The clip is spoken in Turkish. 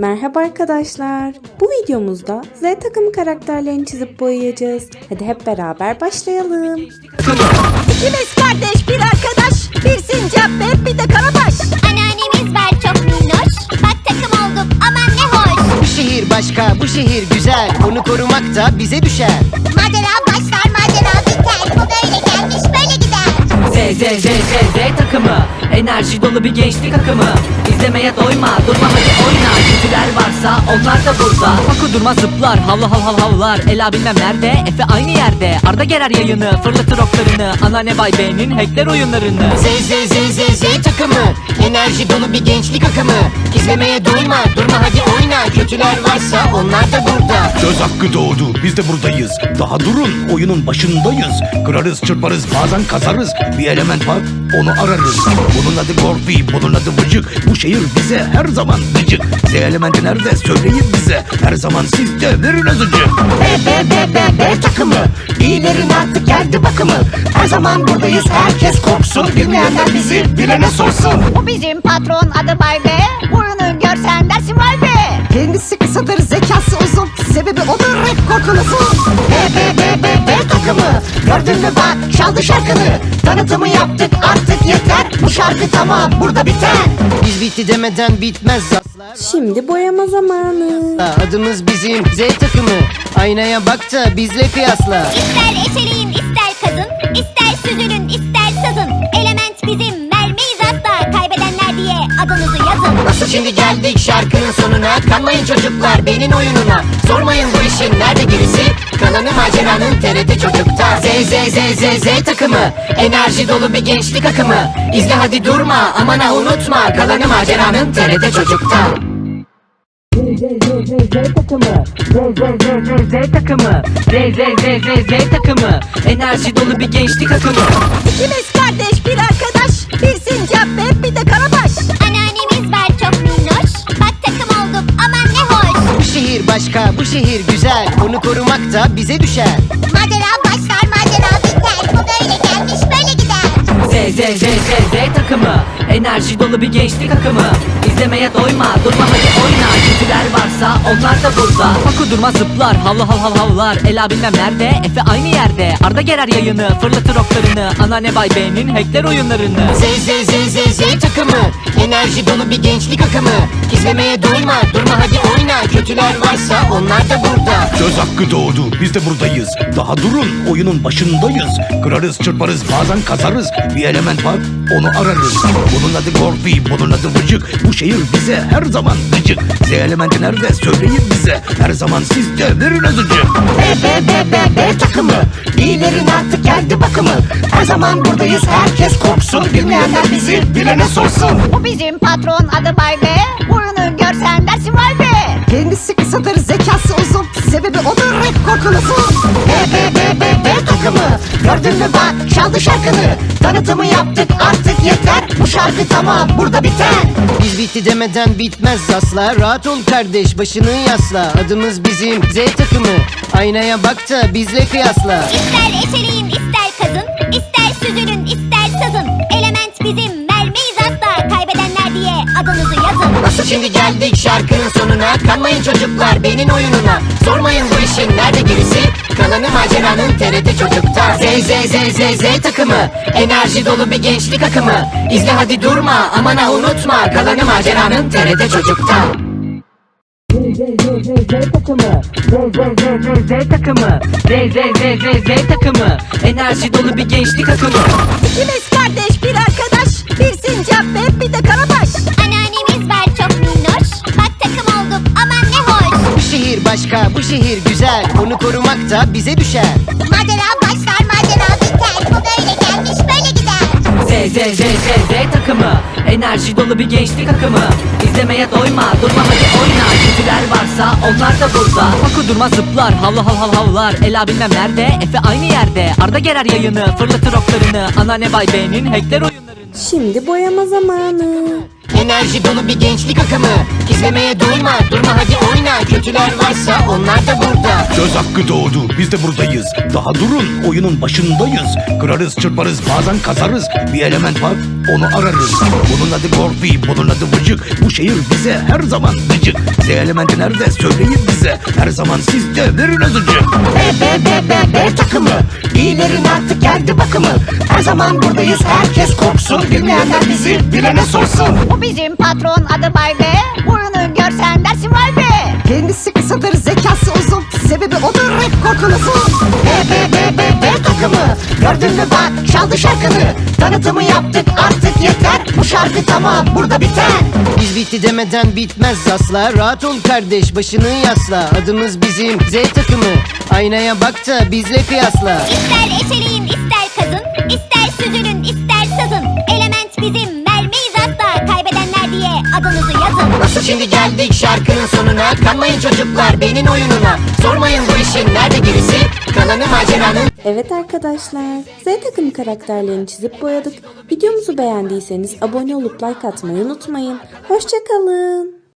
Merhaba arkadaşlar. Bu videomuzda Z takımı karakterlerini çizip boyayacağız. Hadi hep beraber başlayalım. İkimiz kardeş bir arkadaş Bir sincap ve bir de karabaş Anneannemiz var çok minnoş Bak takım olduk aman ne hoş Bu şehir başka, bu şehir güzel. Onu korumak da bize düşer. Macera gider Z Z Z Z Z takımı. Enerji dolu bir gençlik akımı. İzlemeye doyma durma hadi oyna. Kötüler varsa onlar da burada Paku durma zıplar havlu hav hav havlar Ela bilmem nerede Efe aynı yerde Arda gerer yayını fırlatır oklarını Anneanne Bay B'nin hackler oyunlarını Z Z Z Z Z takımı. Enerji dolu bir gençlik akımı. İzlemeye doyma, durma hadi oyna. Kötüler varsa onlar da burada. Söz hakkı doğdu. Biz de buradayız. Daha durun. Oyunun başındayız. Kırarız, çırparız, bazen kazarız. Bir element var, onu ararız. Bunun adı Gorfi, bunun adı Vıcık. Bu şehir bize her zaman gıcık. Z elementi nerede? Söyleyin bize. Her zaman siz de verin azıcık. B B B B B takımı. İyilerin artık geldi bakımı. Her zaman buradayız. Herkes korksun. Bilmeyenler bizi bilene sorsun. Bu bizim patron adı Bay B Oyunu görsen dersin vay be Kendisi kısadır, zekası uzun. Sebebi odur rap korkunuzu. B B B B B takımı. Gördün mü bak çaldı şarkını. Tanıtımı yaptık artık yeter. Bu şarkı tamam burada biter. Biz bitti demeden bitmez zaslar. Şimdi boyama zamanı. Adımız bizim Z takımı. Aynaya bak da bizle kıyasla. İster eşeleyin ister kazın ister süzülün ister sazın Element bizim şimdi geldik şarkının sonuna Kanmayın çocuklar benim oyununa Sormayın bu işin nerede gerisi Kalanı maceranın TRT çocukta Z Z Z Z Z takımı Enerji dolu bir gençlik akımı İzle hadi durma aman ha unutma Kalanı maceranın TRT çocukta Z Z Z Z takımı Z Z Z Z Z takımı Z Z Z Z Z takımı Enerji dolu bir gençlik akımı İkimiz kardeş bir arkadaş Bir sincap ve bir de karabaş şehir güzel Onu korumak da bize düşer. Macera başlar macera biter. Bu böyle gelmiş böyle gider. Z Z Z Z Z takımı. Enerji dolu bir gençlik akımı. İzlemeye doyma durma hadi oyna. Kötüler varsa onlar da burada. Paku durma zıplar. Havlu hav hav havlar. Ela bilmem nerede Efe aynı yerde. Arda gerer yayını fırlatır oklarını. Anneanne Bay B'nin hackler oyunlarını. Z Z Z Z Z takımı. Enerji dolu bir gençlik akımı İzlemeye doyma durma hadi oyna Kötüler varsa onlar da burada Söz hakkı doğdu. Biz de buradayız. Daha durun. Oyunun başındayız. Kırarız, çırparız, bazen kazarız. Bir element var, onu ararız. Bunun adı Gorfi, bunun adı Vıcık. Bu şehir bize her zaman gıcık. Z elementi nerede? Söyleyin bize. Her zaman siz de verin azıcık. B B B B B takımı İyilerin artık geldi bakımı Her zaman buradayız herkes korksun Bilmeyenler bizi bilene sorsun Bu bizim patron adı Bay B Oyunu görsen dersin vay be Kendisi kısadır zekası uzun Sebebi odur rap korkunuzu B B B B B Gördün mü bak çaldı şarkını. Tanıtımı yaptık artık yeter. Bu şarkı tamam burada biter. Biz bitti demeden bitmez asla. Rahat ol kardeş başını yasla. Adımız bizim Z takımı. Aynaya bak da bizle kıyasla. İster eşeleyin ister kazın ister süzülün ister sazın Element bizim Nasıl şimdi geldik şarkının sonuna. Kanmayın çocuklar benim oyununa Sormayın bu işin nerede gerisi? Kalanı maceranın TRT çocukta. Z Z Z Z Z takımı. Enerji dolu bir gençlik akımı. İzle hadi durma aman ha unutma. Kalanı maceranın TRT çocukta. Z Z Z Z Z takımı Z Z Z Z Z takımı Z Z Z Z Z takımı Enerji dolu bir gençlik akımı. İkimiz kardeş bir arkadaş Bir sincap ve bir de başka. Bu şehir güzel Onu korumak da bize düşer. Macera başlar macera biter. Bu böyle gelmiş böyle gider. Z Z Z Z Z takımı. Enerji dolu bir gençlik akımı. İzlemeye doyma durma hadi oyna. Kötüler varsa onlar da burada. Paku durma zıplar havlu hav hav havlar. Ela bilmem nerede Efe aynı yerde. Arda gerer yayını fırlatır oklarını. Anneanne Bay B'nin hackler oyunlarını. Şimdi boyama zamanı. Enerji dolu bir gençlik akımı İzlemeye doyma durma hadi oyna. Kötüler varsa onlar da burada. Söz hakkı doğdu. Biz de buradayız. Daha durun. Oyunun başındayız. Kırarız çırparız. Bazen kazarız. Bir element var onu ararız. Bunun adı Gorfi bunun adı Vıcık. Bu şehir bize her zaman gıcık. Z elementi nerede? Söyleyin bize. Her zaman siz de verin azıcık B B B B B takımı. İyilerin artık geldi bakımı. Her zaman buradayız. Herkes korksun. Bilmeyenler bizi bilene sorsun. Bu bizim patron adı Bay B. çaldı şarkını. Tanıtımı yaptık artık yeter. Bu şarkı tamam burada biter. Biz bitti demeden bitmez asla. Rahat ol kardeş başını yasla. Adımız bizim Z takımı. Aynaya bak da bizle kıyasla. İster eşeleyin ister kazın ister süzülün ister sızın Element bizim vermeyiz asla. Kaybedenler diye adınızı yazın. Nasıl şimdi geldik şarkının sonuna? Kanmayın çocuklar benim oyununa Sormayın Evet arkadaşlar, Z takım karakterlerini çizip boyadık. Videomuzu beğendiyseniz abone olup like atmayı unutmayın. Hoşçakalın.